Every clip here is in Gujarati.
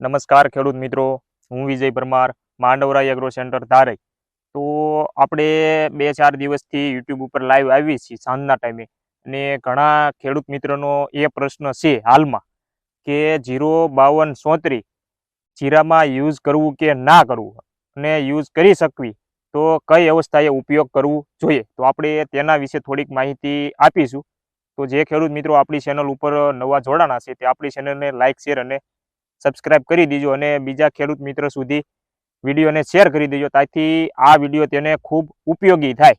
નમસ્કાર ખેડૂત મિત્રો, હું વિજય પરમાર, માંડવરા એગ્રો સેન્ટર ધારઈ તો આપણે બે ચાર દિવસથી યુટ્યુબ ઉપર લાઈવ આવી છીએ સાંજના ટાઈમે અને ઘણા ખેડૂત મિત્રોનો એ પ્રશ્ન છે હાલમાં કે જીરો બાવન સોત્રી જીરામાં યુઝ કરવું કે ના કરવું? અને યુઝ કરી શકવી તો કઈ અવસ્થાએ ઉપયોગ કરવું જોઈએ? તો આપણે તેના વિશે થોડીક માહિતી આપીશું. તો જે ખેડૂત મિત્રો આપણી ચેનલ ઉપર નવા જોડાણા છે તે આપણી ચેનલને લાઇક શેર અને સબસ્ક્રાઇબ કરી દેજો અને બીજા ખેડૂત મિત્ર સુધી વિડીયોને શેર કરી દેજો, તાથી આ વીડિયો તેને ખૂબ ઉપયોગી થાય.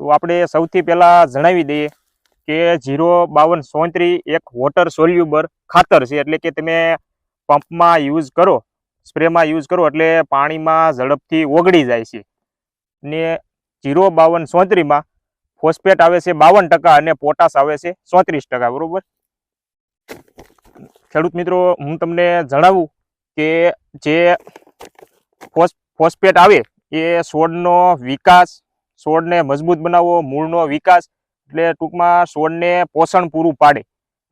તો આપણે સૌથી પહેલાં જણાવી દઈએ કે જીરો બાવન સોત્રી એક વોટર સોલ્યુબર ખાતર છે, એટલે કે તમે પંપમાં યુઝ કરો, સ્પ્રેમાં યુઝ કરો, એટલે પાણીમાં ઝડપથી ઓગળી જાય છે. ને જીરો બાવન સોત્રીમાં ફોસ્ફેટ આવે છે બાવન ટકા અને પોટાશ આવે છે ચોત્રીસ ટકા, બરોબર? ખેડૂત મિત્રો, હું તમને જણાવું કે જે ફોસ, ફોસ્ફેટ આવે, એ છોડનો વિકાસ છોડને મજબૂત બનાવવો મૂળનો વિકાસ, એટલે ટૂંકમાં છોડને પોષણ પૂરું પાડે.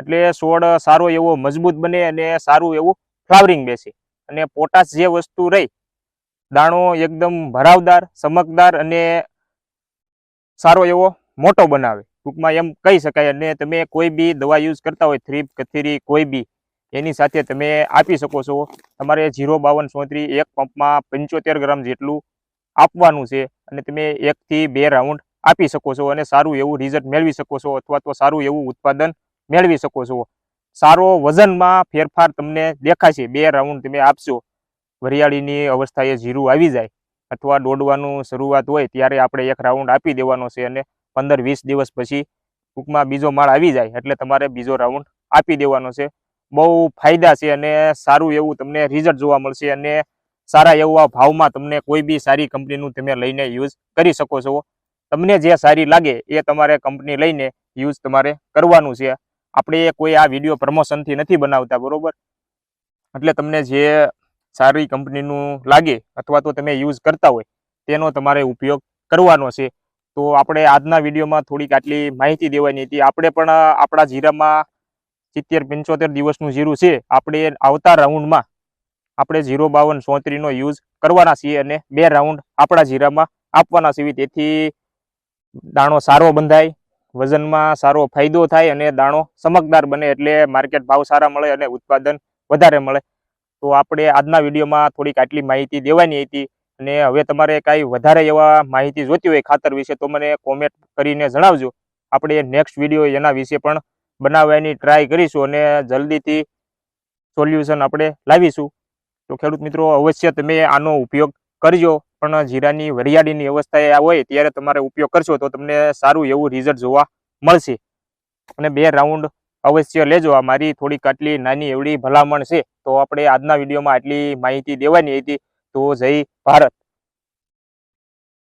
એટલે છોડ સારો એવો મજબૂત બને અને સારું એવું ફ્લાવરિંગ બેસે. અને પોટાશ જે વસ્તુ રહી, દાણો એકદમ ભરાવદાર, ચમકદાર અને સારો એવો મોટો બનાવે. ટૂંકમાં એમ કહી શકાય અને તમે કોઈ બી દવા યુઝ કરતા હોય, થ્રીપ, કથીરી, કોઈ બી એની સાથે તમે આપી શકો છો. તમારે જીરો બાવન સોત્રી એક પંપમાં પંચોતેર ગ્રામ જેટલું આપવાનું છે અને તમે એકથી બે રાઉન્ડ આપી શકો છો અને સારું એવું રિઝલ્ટ મેળવી શકો છો અથવા તો સારું એવું ઉત્પાદન મેળવી શકો છો. સારો વજનમાં ફેરફાર તમને દેખાશે. બે રાઉન્ડ તમે આપશો. વરિયાળીની અવસ્થાએ જીરું આવી જાય અથવા દોડવાનું શરૂઆત હોય ત્યારે આપણે એક રાઉન્ડ આપી દેવાનો છે અને પંદર વીસ દિવસ પછી ટૂંકમાં બીજો માળ આવી જાય એટલે તમારે બીજો રાઉન્ડ આપી દેવાનો છે. બહુ ફાયદા છે અને સારું એવું તમને રિઝલ્ટ જોવા મળશે અને સારા એવા ભાવમાં તમને કોઈ બી સારી કંપનીનું તમે લઈને યુઝ કરી શકો છો. તમને જે સારી લાગે એ તમારે કંપની લઈને યુઝ તમારે કરવાનું છે. આપણે કોઈ આ વીડિયો પ્રમોશનથી નથી બનાવતા, બરોબર? એટલે તમને જે સારી કંપનીનું લાગે અથવા તો તમે યુઝ કરતા હોય તેનો તમારે ઉપયોગ કરવાનો છે. તો આપણે આજના વિડીયોમાં થોડીક આટલી માહિતી દેવાની હતી. આપણે પણ આપણા જીરામાં સિત્તેર પંચોતેર દિવસનું જીરું છે, આપણે આવતા રાઉન્ડમાં આપણે જીરો બાવન સોત્રીનો યુઝ કરવાના છીએ અને બે રાઉન્ડ આપણા જીરામાં આપવાના છીએ. તેથી દાણો સારો બંધાય, વજનમાં સારો ફાયદો થાય અને દાણો ચમકદાર બને એટલે માર્કેટ ભાવ સારા મળે અને ઉત્પાદન વધારે મળે. તો આપણે આજના વિડીયોમાં થોડીક આટલી માહિતી દેવાની હતી અને હવે તમારે કાંઈ વધારે એવા માહિતી જોતી હોય ખાતર વિશે તો મને કોમેન્ટ કરીને જણાવજો. આપણે નેક્સ્ટ વીડિયો એના વિશે પણ બનાવવાની ટ્રાય કરીશું અને જલ્દીથી સોલ્યુશન આપણે લાવીશું. તો ખેડૂત મિત્રો, અવશ્ય તમે આનો ઉપયોગ કરજો. પણ જીરાની, વરિયાળીની અવસ્થાએ હોય, ત્યારે તમારે ઉપયોગ કરશો તો તમને સારું એવું રિઝલ્ટ જોવા મળશે. અને બે રાઉન્ડ અવશ્ય લેજો. આ મારી થોડીક આટલી નાની એવડી ભલામણ છે. તો આપણે આજના વિડીયોમાં આટલી માહિતી દેવાની હતી. તો જય ભારત.